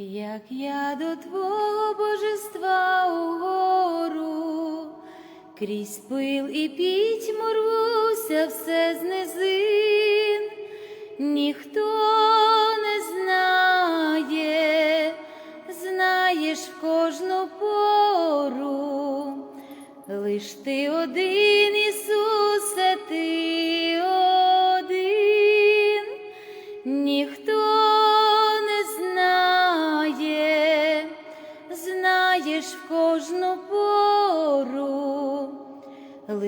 як я до Твого божества угору, крізь пил і пітьму рвуся все з низин, ніхто не знає, знаєш кожну пору, лиш ти один,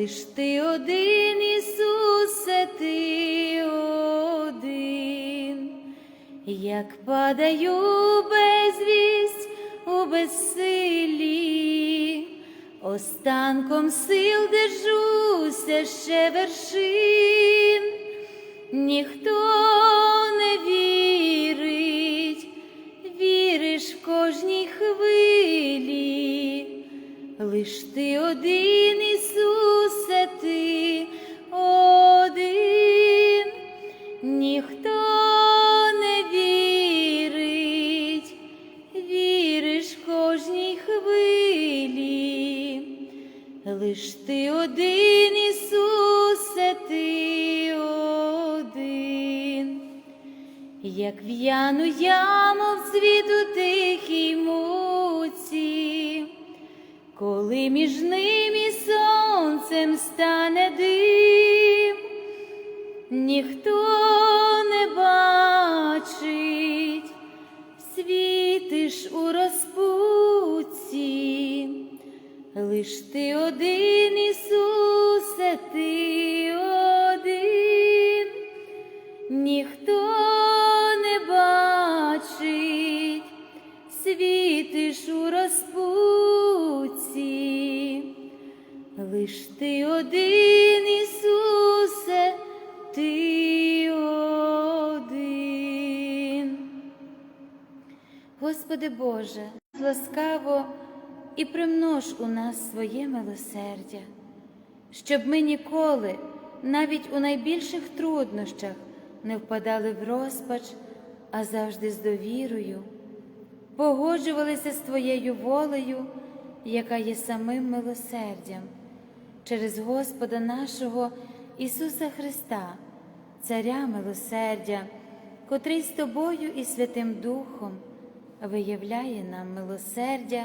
лиш ти один, Ісусе, ти один, як падаю безвість у безсилі, останком сил держуся ще вершин, ніхто як в'яну яму в світу тихій муці, коли між ним і сонцем стане дим, ніхто не бачить, світиш у розпуці, лиш ти один, Ісусе, ти один, ніхто і примнож у нас своє милосердя, щоб ми ніколи, навіть у найбільших труднощах, не впадали в розпач, а завжди з довірою, погоджувалися з Твоєю волею, яка є самим милосердям, через Господа нашого Ісуса Христа, Царя милосердя, котрий з Тобою і Святим Духом виявляє нам милосердя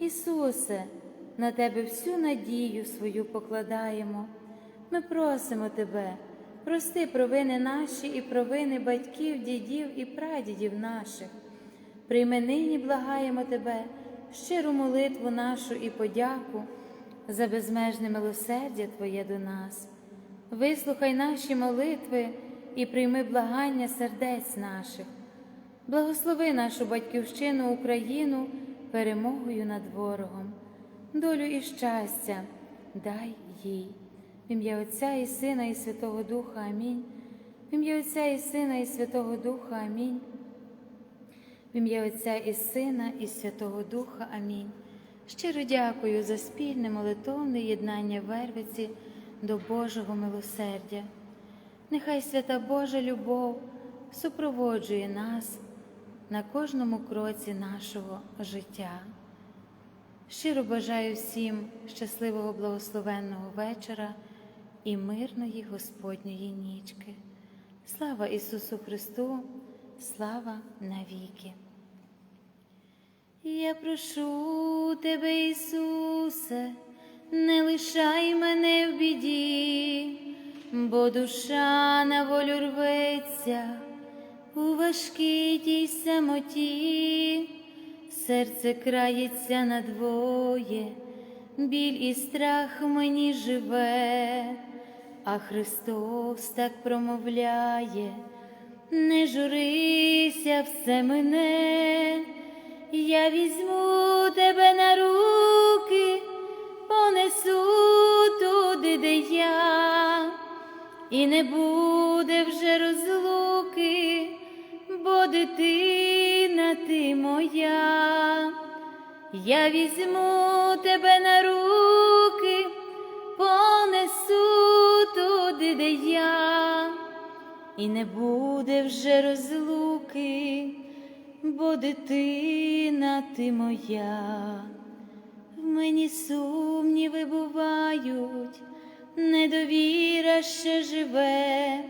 Ісусе, на Тебе всю надію свою покладаємо. Ми просимо Тебе, прости провини наші і провини батьків, дідів і прадідів наших. Прийми нині, благаємо Тебе, щиру молитву нашу і подяку за безмежне милосердя Твоє до нас. Вислухай наші молитви і прийми благання сердець наших. Благослови нашу батьківщину Україну перемогою над ворогом, долю і щастя дай їй. В ім'я Отця і Сина, і Святого Духа Амінь. В ім'я Отця і Сина, і Святого Духа Амінь. В ім'я Отця і Сина, і Святого Духа Амінь. Щиро дякую за спільне молитовне єднання Вервиці до Божого милосердя. Нехай свята Божа любов супроводжує нас на кожному кроці нашого життя. Щиро бажаю всім щасливого благословенного вечора і мирної Господньої нічки. Слава Ісусу Христу, слава навіки! Я прошу тебе, Ісусе, не лишай мене в біді, бо душа на волю рветься у важкій тій самоті, серце крається надвоє, біль і страх мені живе, а Христос так промовляє, не журися все мене, я візьму тебе на руки, понесу туди, де я, і не буде вже розлуки, бо дитина ти моя, я візьму тебе на руки, понесу туди, де я, і не буде вже розлуки, бо дитина ти моя, в мені сумніви бувають, недовіра ще живе,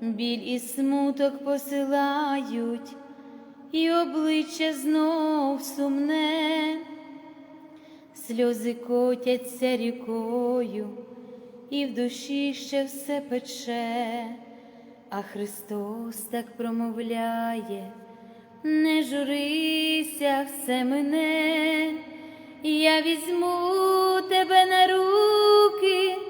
біль і смуток посилають, і обличчя знов сумне, сльози котяться рікою, і в душі ще все пече, а Христос так промовляє, не журися, все мене, я візьму тебе на руки,